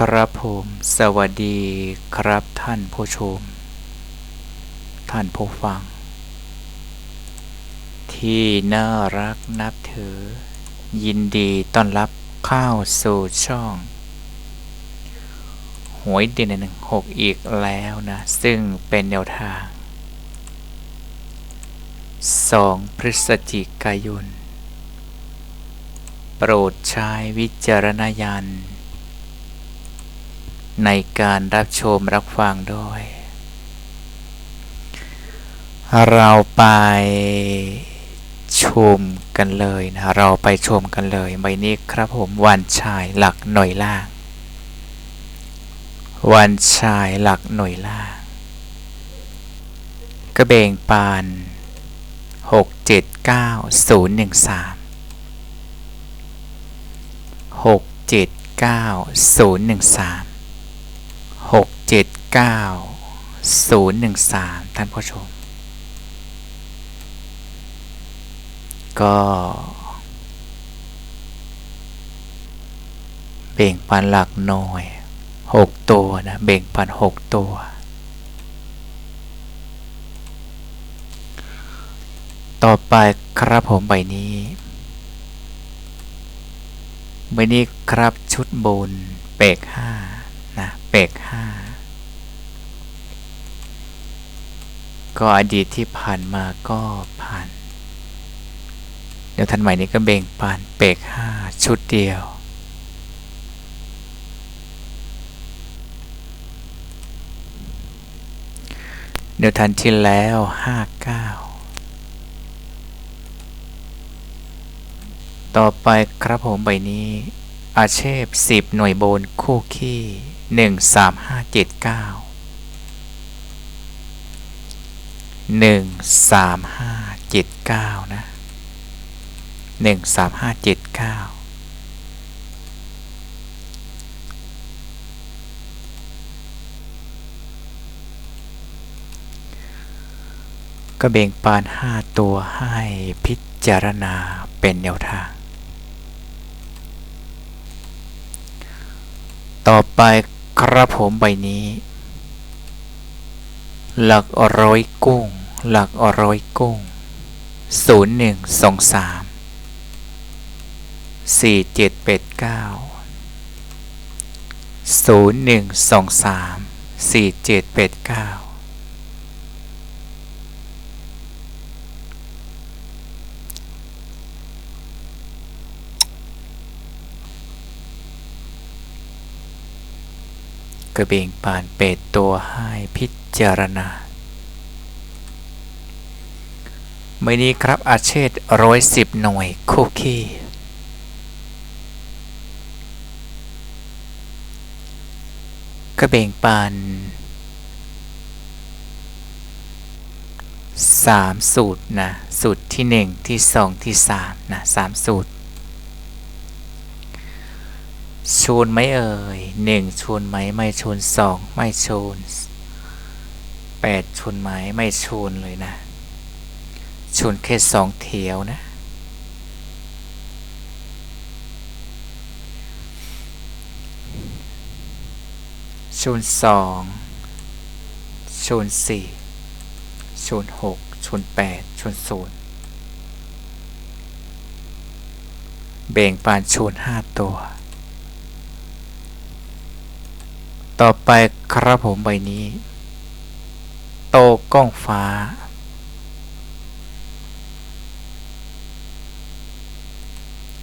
ครับผมสวัสดีครับท่านผู้ชม ท่านผู้ฟัง ที่น่ารักนับถือ ยินดีต้อนรับเข้าสู่ช่อง หวยเด่นหนึ่งหกอีกแล้วนะ ซึ่งเป็นแนวทาง 2 พฤศจิกายน โปรดใช้วิจารณญาณ ในการรับชมรับฟังด้วย เราไปชมกันเลยนะ เราไปชมกันเลยใบนี้ครับผมวันชายหลักหน่วยล่าง วันชายหลักหน่วยล่าง กระเบงปานหกเจ็ดเก้าศูนย์หนึ่งสามหกเจ็ดเก้าศูนย์หนึ่งสาม หกเจ็ดเก้าศูนย์หนึ่งสามท่านผู้ชม ก็ เบ่งปันหลักหน่อยหกตัวนะ เบ่งปันหกตัว ต่อไปครับผมใบนี้ใบนี้ครับชุดบนเปกห้านะเปกห้า ก็อดีตที่ผ่านมาก็ผ่าน เดี๋ยวทันใหม่นี้ก็เบ่งปานเปกห้าชุดเดียว เดี๋ยวทันที่แล้วห้าเก้าต่อไปครับผมใบนี้ อาเชฟสิบหน่วยโบนคู่ขี้หนึ่งสามห้าเจ็ดเก้า หนึ่งสามห้าเจ็ดเก้านะหนึ่งสามห้าเจ็ดเก้าก็เบ่งปานห้าตัวให้พิจารณาเป็นแนวทาง ต่อไปครับผมใบนี้ หลักร้อยกุ้ง หลักอร้อยกุ้งศูนย์หนึ่งสองสามสี่เจ็ดแปดเก้าศูนย์หนึ่งสองสามสี่เจ็ดแปดเก้ากระเบงปานเป็ดตัวให้พิจารณา ไม่นี้ครับอาเชษร้อยสิบหน่วยคุกกี้กระเบงปานสามสูตรนะ สูตรที่หนึ่งที่สองที่สามนะสามสูตร ชูนไหมเอ่ยหนึ่งชูนไหมไม่ชูนสองไม่ชูนแปดชูนไหมไม่ชูนเลยนะ ชนแค่สองเทียวนะ ชนสองชนสี่ชนหกชนแปดชนศูนย์เบ่งปานชนห้าตัว ต่อไปครับผมใบนี้ โตกล้องฟ้า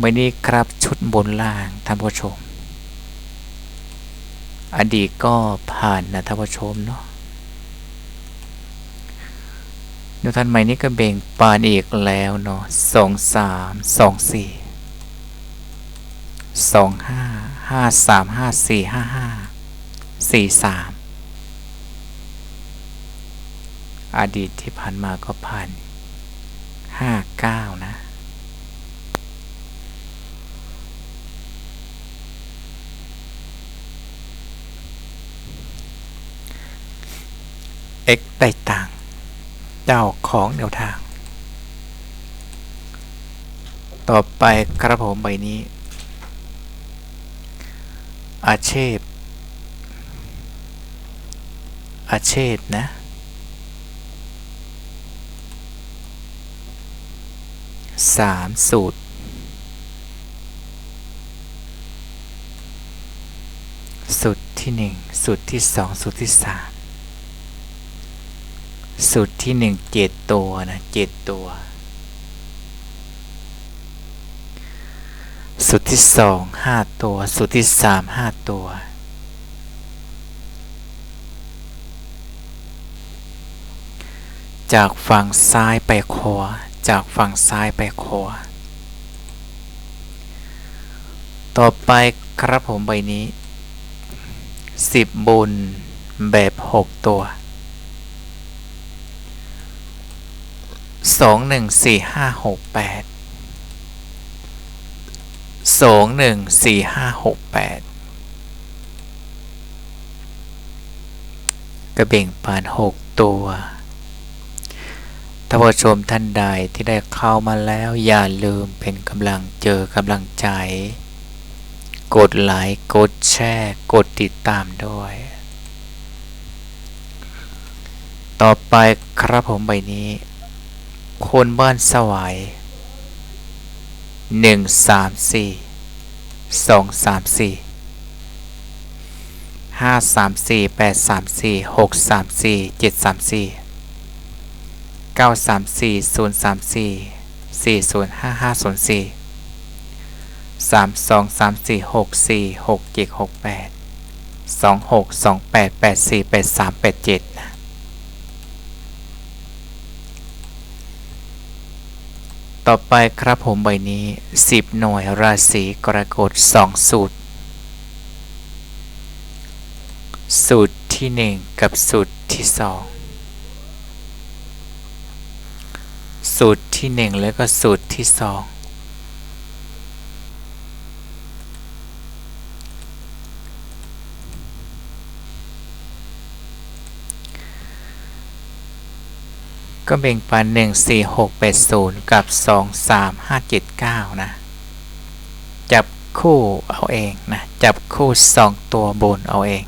ใบนี้ครับชุดบนล่างท่านผู้ชม อดีตก็ผ่านนะท่านผู้ชมเนาะเดี๋ยวท่านใหม่นี้ก็เบ่งปานอีกแล้วเนาะสองสามสองสี่สองห้าห้าสามห้าสี่ห้าห้าสี่สามอดีตที่ผ่านมาก็ผ่านห้าเก้านะ x ได้ต่าง เจ้าของแนวทาง ต่อไปกระผมใบนี้ อาเชพอาเชษนะ สามสูตรสูตรที่หนึ่งสูตรที่สองสูตรที่สาม สูตรที่หนึ่งเจ็ดตัวนะเจ็ดตัวสูตรที่สองห้าตัวสูตรที่สามห้าตัว จากฝั่งซ้ายไปขวาจากฝั่งซ้ายไปขวาต่อไปครับผมใบนี้สิบบุญแบบหกตัว สองหนึ่งสี่ห้าหกแปดสองหนึ่งสี่ห้าหกแปดกระเบ่งปานหกตัวท่านผู้ชมท่านใดที่ได้เข้ามาแล้วอย่าลืมเป็นกำลังเจอกำลังใจ กดไลค์กดแชร์กดติดตามด้วย ต่อไปครับผมใบนี้ คนบ้านสวายหนึ่งสามสี่สองสามสี่ห้าสามสี่แปดสามสี่หกสามสี่เจ็ดสามสี่เก้าสามสี่ศูนย์สามสี่สี่ศูนย์ห้าห้าศูนย์สี่สามสองสามสี่หกสี่หกเจ็ดหกแปดสองหกสองแปดแปดสี่แปดสามแปดเจ็ดนะ ต่อไปครับผมใบนี้ 10 หน่วยราศีกรกฎ2สูตร สูตรที่ 1 กับสูตรที่ 2 สูตรที่ 1 แล้วก็สูตรที่ 2 ก็แบ่งปัน 1 4 6 8 0 กับ 2 3 5 7 9 นะ จับคู่เอาเองนะ จับคู่ 2 ตัวบนเอาเอง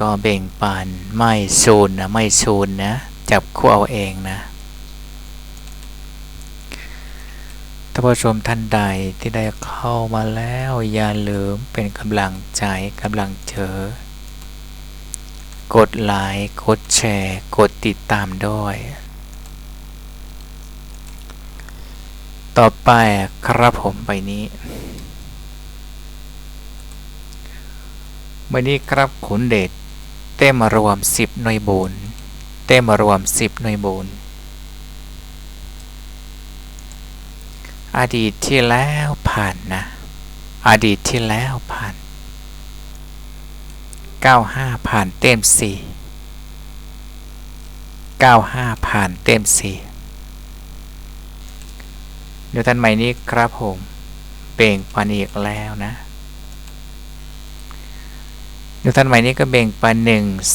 ก็แบ่งปันไม่ชูนนะ ไม่ชูนนะ จับคู่เอาเองนะท่านผู้ชมท่านใดที่ได้เข้ามาแล้ว อย่าลืมเป็นกำลังใจกำลังเจอ กดไลค์ กดแชร์ กดติดตามด้วย ต่อไปครับผมใบนี้ใบนี้ครับขุนเดชเต้มรวม 10 หน่วยบุญเต้มรวม 10 หน่วยบุญอดีตที่แล้วผ่านนะ อดีตที่แล้วผ่าน 95 ผ่านเต็ม 4 95 ผ่านเต็ม 4 เดี๋ยวท่านใหม่นี้ครับผม เบ่งปันอีกแล้วนะเดี๋ยวท่านใหม่นี้ก็เบ่งปัน1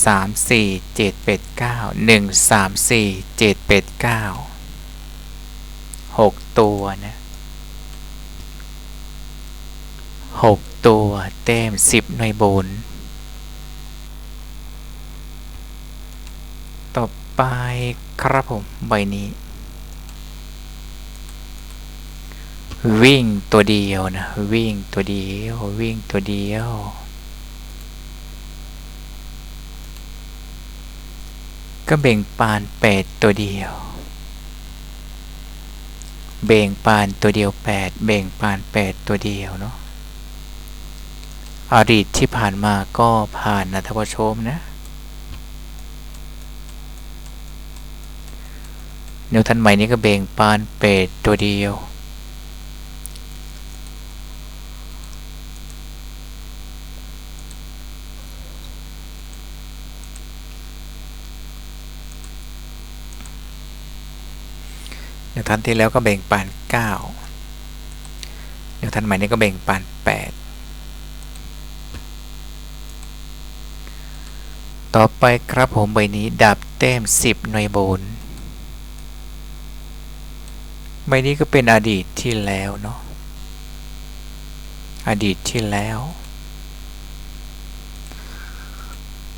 3 4 7 8 9 1 3 4 7 8 9 6 ตัวนะ6ตัวเต็ม 10 หน่วยบน ต่อ ไปครับผมใบนี้ วิ่งตัวเดียวนะ วิ่งตัวเดียว วิ่งตัวเดียวก็เบ่งปานแปดตัวเดียว เบ่งปานตัวเดียวแปดเบ่งปานแปดตัวเดียวเนาะอดีตที่ผ่านมาก็ผ่านนะท่านผู้ชมนะ นิวตันใหม่นี้ก็เบ่งปานเปตตัวเดียวเดี๋ยวตันที่แล้วก็เบ่งปาน 9 นิวตันใหม่นี้ก็เบ่งปาน 8ต่อไปครับผมใบนี้ดับเต็ม 10 หน่วยบน บนี้ก็เป็นอดีตที่แล้วเนาะ อดีตที่แล้ว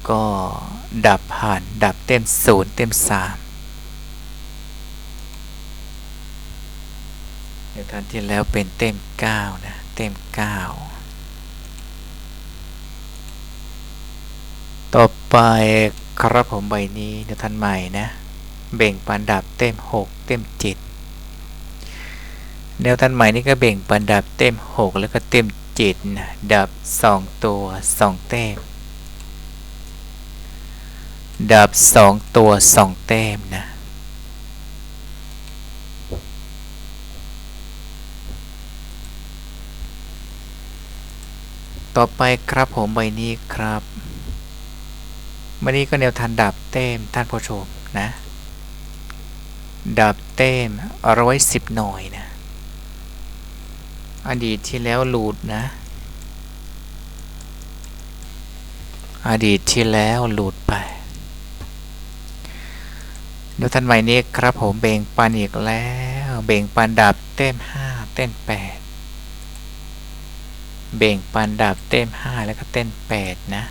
ก็ดับผ่านดับเต็มศูนย์เต็มสามเดี๋ยวทันที่แล้วเป็นเต็มเก้านะ เต็มเก้าต่อไปครับผมใบนี้เดี๋ยวทันใหม่นะ เบ่งปันดับเต็มหกเต็มเจ็ด แนวทันใหม่นี่ก็เบ่งปันดับเต็มหกแล้วก็เต็มเจดนะดับสองตัวสองเต็ม ดับสองตัวสองเต็มนะต่อไปครับผมใบนี้ครับใบนี้ก็แนวทันดับเต็มท่านผู้ชมนะ ดับเต็มร้อยสิบหน่อยนะ อดีตที่แล้วหลุดนะ อดีตที่แล้วหลุดไปเดี๋ยวทันใหม่นี้ครับผมเบ่งปันอีกแล้ว เบ่งปันดับเต็มห้าเต้นแปดเบ่งปันดับเต็มห้าแล้วก็เต้นแปดนะ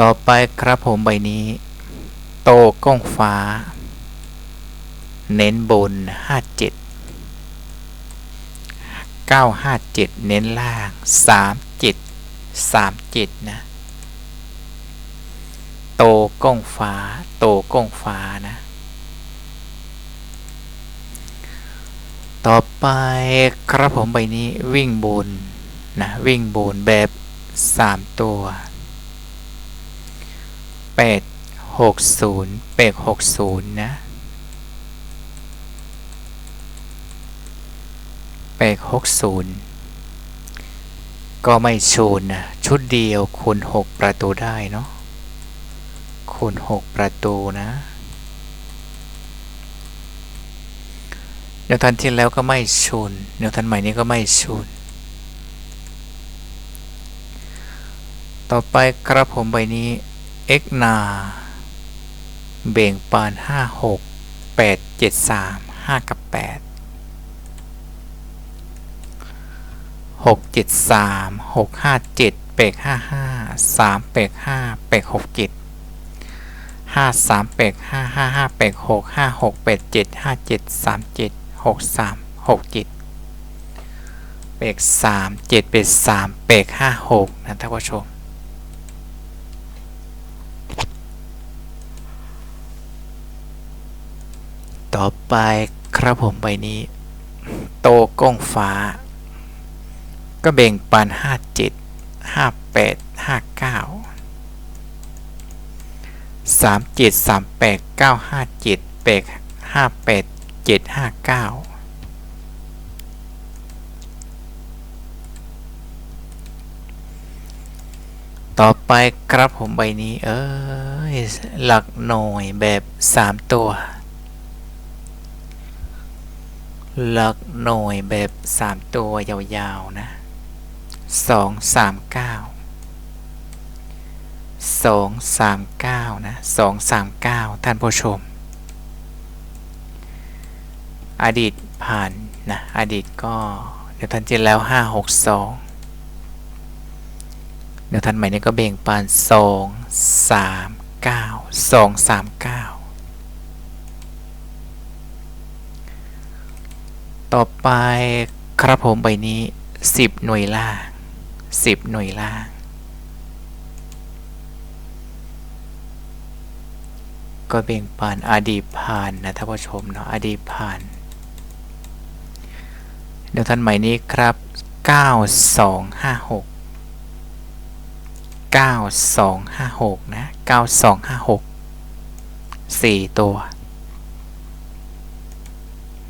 ต่อไปครับผมใบนี้ โตก้องฟ้า เน้นบน 57 957 เน้นล่าง 37 37 นะ โตก้องฟ้า โตก้องฟ้านะ ต่อไปครับผมใบนี้วิ่งบนนะวิ่งบนแบบ 3 ตัว8 60 8 60 นะ8 60 ก็ไม่ชูนนะ ชุดเดียวคูณ 6 ประตูได้เนาะ คูณ 6 ประตูนะเดี๋ยวทันที่แล้วก็ไม่ชูนเดี๋ยวทันใหม่นี้ก็ไม่ชูน ต่อไปครับผมใบนี้ x นา เบ่งปาน5 6 8 7 3 5กับ8 6 7 3 6 5 7 8 5 5 3 8 5 8 6 7 5 3 8 5 5 5 8 6 5 6 8 7 5 7 3 7 6 3 6 7 8 3 7 8 3 8 5 6นะท่านผู้ชม ต่อไปครับผมใบนี้ โตก้องฟ้า ก็เบ่งปัน 57 58 59 37 38 957 8 58 759ต่อไปครับผมใบนี้ เอ้ย หลักหน่วยแบบ 3 ตัว หลักหน่วยแบบ 3 ตัวยาวๆ นะ 2 3 9 2 3 9 นะ 2 3 9 ท่านผู้ชม อดีตผ่านนะ อดีตก็เดี๋ยวท่านเจนแล้ว 5 6 2 เดี๋ยวท่านใหม่นี้ก็เบ่งปาน 2 3 9 2 3 9 ต่อไปครับผมใบนี้ 10 หน่วยล่าง 10 หน่วยล่าง ก็เบ่งปานอดีตผ่านนะท่านผู้ชมเนาะอดีตผ่านเดี๋ยวท่านใหม่นี้ครับ 9256 9256 นะ 9256 4 ตัว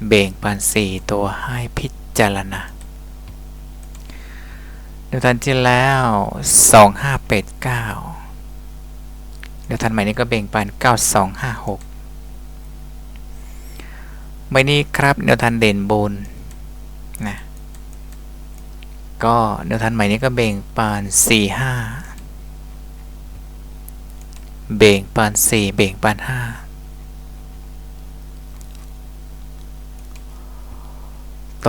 เบ่งปัน4ตัวให้พิจารณาเดี๋ยวทันที่แล้ว2589เดี๋ยวทันใหม่นี้ก็เบ่งปัน9256ไม่นี้ครับเดี๋ยวทันเด่นบนนะก็เดี๋ยวทันใหม่นี้ก็เบ่งปาน45เบ่งปาน4เบ่งปาน5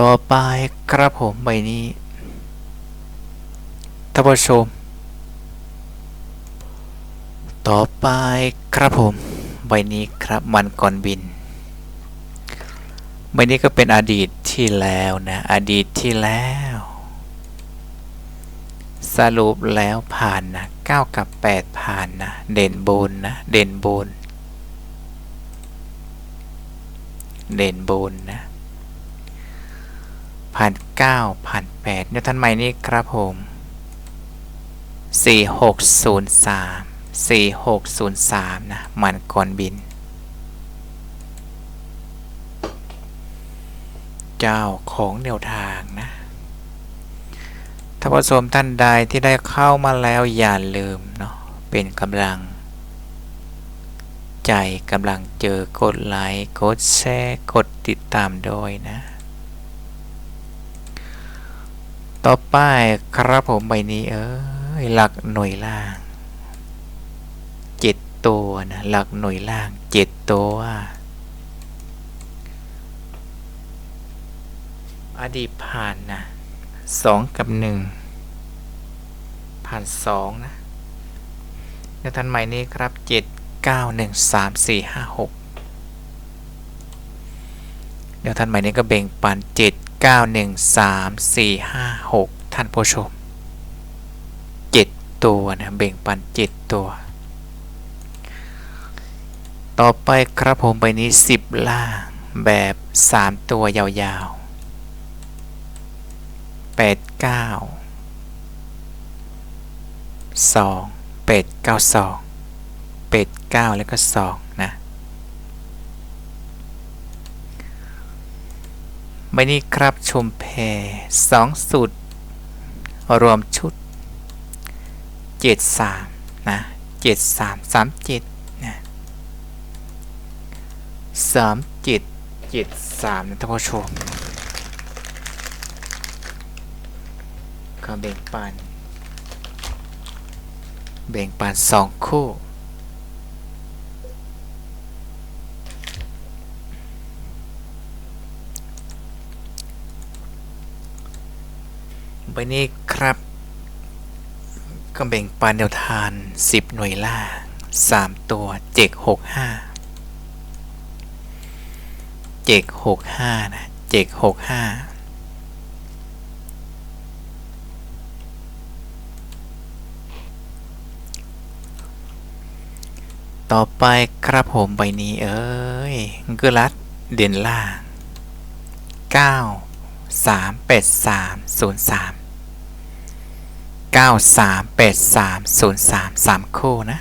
ต่อไปครับผมใบนี้ท่านผู้ชม ต่อไปครับผมใบนี้ครับมันก่อนบินใบนี้ก็เป็นอดีตที่แล้วนะอดีตที่แล้ว สรุปแล้วผ่านนะ9กับ 8 ผ่านนะเด่นบนนะเด่นบนเด่นบนนะ ผ่าน9ผ่าน8เนี่ยท่านใหม่นี้ครับผม4603 4603นะมันก่อนบิน เจ้าของแนวทางนะท่านผู้ชมท่านใดที่ได้เข้ามาแล้วอย่าลืมเนาะเป็นกำลัง ใจกำลังเจอกดไลค์กดแชร์กดติดตามด้วยนะ ต่อไปครับผมใบนี้เอ้ยหลักหน่วยล่างเจ็ดตัวนะหลักหน่วยล่างเจ็ดตัวอดีตผ่านนะสองกับหนึ่งผ่านสองนะในทันใหม่นี้ครับเจ็ดเก้าหนึ่งสามสี่ห้าหกเดี๋ยวท่านใหม่นี้ก็เบ่งปันเจ็ด เก้าหนึ่งสามสี่ห้าหกท่านผู้ชมเจ็ดตัวนะเบ่งปันเจ็ดตัว ต่อไปครับผมใบนี้สิบล่างแบบสามตัวยาวๆแปดเก้าสองแปดเก้าสองแปดเก้าแล้วก็สองนะ ไม่นี้ครับชมแพสองสูตร รวมชุดเจ็ดสามนะเจ็ดสามสามเจ็ดนะสามเจ็ดเจ็ดสามนะท่านผู้ชมก็แบ่งปัน แบ่งปันสองคู่ ใบนี้ครับ ก็แบ่งปันแนวทาน 10 หน่วยล่า 3 ตัว เจก65 เจก65 นะ เจก65ต่อไปครับผมใบนี้เอ้ยกรัดเด่นล่าง 9 3 8 3 0 3 9 3 8 3 0 3 3คู่นะ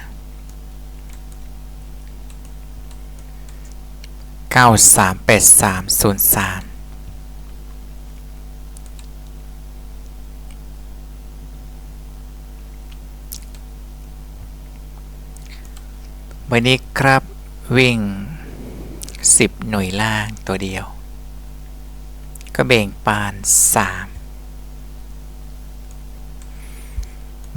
9 3 8 3 0 3วันนี้ครับวิ่ง 10 หน่วยล่างตัวเดียว ก็แบ่งปาน 3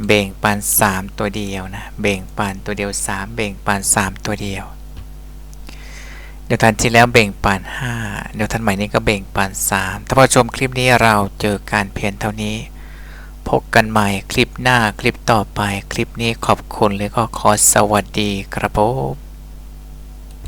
เบ่งปาน3 ตัวเดียวนะเบ่งปานตัวเดียว3เบ่งปาน3 ตัวเดียว เดี๋ยวทันที่แล้วเบ่งปาน5 เดี๋ยวทันใหม่นี้ก็เบ่งปาน3 ถ้าพอชมคลิปนี้เราเจอการเพียนเท่านี้ พบกันใหม่คลิปหน้าคลิปต่อไป คลิปนี้ขอบคุณเลยก็ขอสวัสดีครับผม